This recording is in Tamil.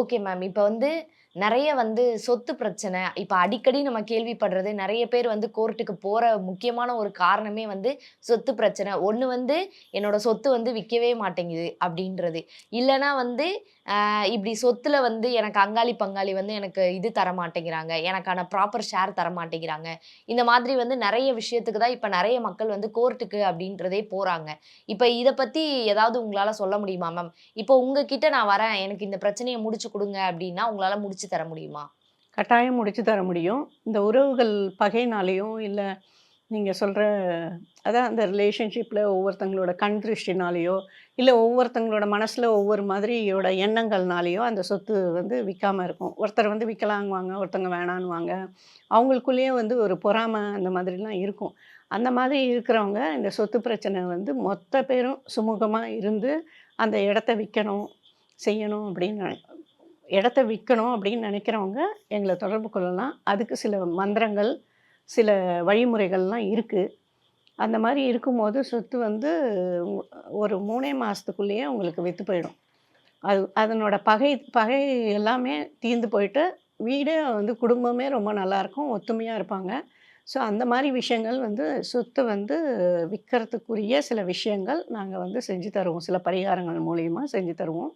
Okay ma'am. இப்போ வந்து நிறைய வந்து சொத்து பிரச்சனை, இப்போ அடிக்கடி நம்ம கேள்விப்படுறது நிறைய பேர் வந்து கோர்ட்டுக்கு போகிற முக்கியமான ஒரு காரணமே வந்து சொத்து பிரச்சனை. ஒன்று வந்து என்னோட சொத்து வந்து விற்கவே மாட்டேங்குது அப்படின்றது. இல்லைனா வந்து இப்படி சொத்துல வந்து எனக்கு அங்காளி, பங்காளி வந்து எனக்கு இது தர மாட்டேங்கிறாங்க. எனக்கான ப்ராப்பர் ஷேர் தர மாட்டேங்கிறாங்க. இந்த மாதிரி வந்து நிறைய விஷயத்துக்கு தான் இப்போ நிறைய மக்கள் வந்து கோர்ட்டுக்கு அப்படின்றதே போகிறாங்க இப்போ இதை பற்றி ஏதாவது உங்களால் சொல்ல முடியுமா மேம்? இப்போ உங்ககிட்ட நான் வரேன். எனக்கு இந்த பிரச்சனையை முடிச்சு கொடுங்க அப்படின்னா, உங்களால் முடிச்சு தர முடியுமா? கட்டாயம் முடிச்சு தர முடியும். இந்த உறவுகள் பகைனாலேயும் இல்லை நீங்கள் சொல்கிற அதான் அந்த ரிலேஷன்ஷிப்பில் ஒவ்வொருத்தங்களோட கண் திருஷ்டினாலேயோ இல்லை ஒவ்வொருத்தங்களோட மனசில் ஒவ்வொரு மாதிரியோட எண்ணங்கள்னாலேயோ அந்த சொத்து வந்து விற்காமல் இருக்கும். ஒருத்தர் வந்து விற்கலாங்குவாங்க ஒருத்தங்க வேணான்னுவாங்க. அவங்களுக்குள்ளேயே வந்து ஒரு பொறாமை அந்த மாதிரிலாம் இருக்கும். அந்த மாதிரி இருக்கிறவங்க இந்த சொத்து பிரச்சனை வந்து மொத்த பேரும் சுமூகமாக இருந்து, அந்த இடத்த விற்கணும் செய்யணும் அப்படின்னு இடத்த விற்கணும் அப்படின்னு நினைக்கிறவங்க எங்களை தொடர்பு கொள்ளலாம். அதுக்கு சில மந்திரங்கள், சில வழிமுறைகள்லாம் இருக்குது அந்த மாதிரி இருக்கும்போது சொத்து வந்து ஒரு மூணே மாதத்துக்குள்ளேயே உங்களுக்கு விற்று போயிடும். அது அதனோட பகை பகை எல்லாமே தீர்ந்து போயிட்டு, வீடே வந்து குடும்பமே ரொம்ப நல்லாயிருக்கும். ஒத்துமையாக இருப்பாங்க. ஸோ அந்த மாதிரி விஷயங்கள் வந்து சொத்து வந்து விற்கிறதுக்குரிய சில விஷயங்கள் நாங்கள் வந்து செஞ்சு தருவோம். சில பரிகாரங்கள் மூலியமாக செஞ்சு தருவோம்.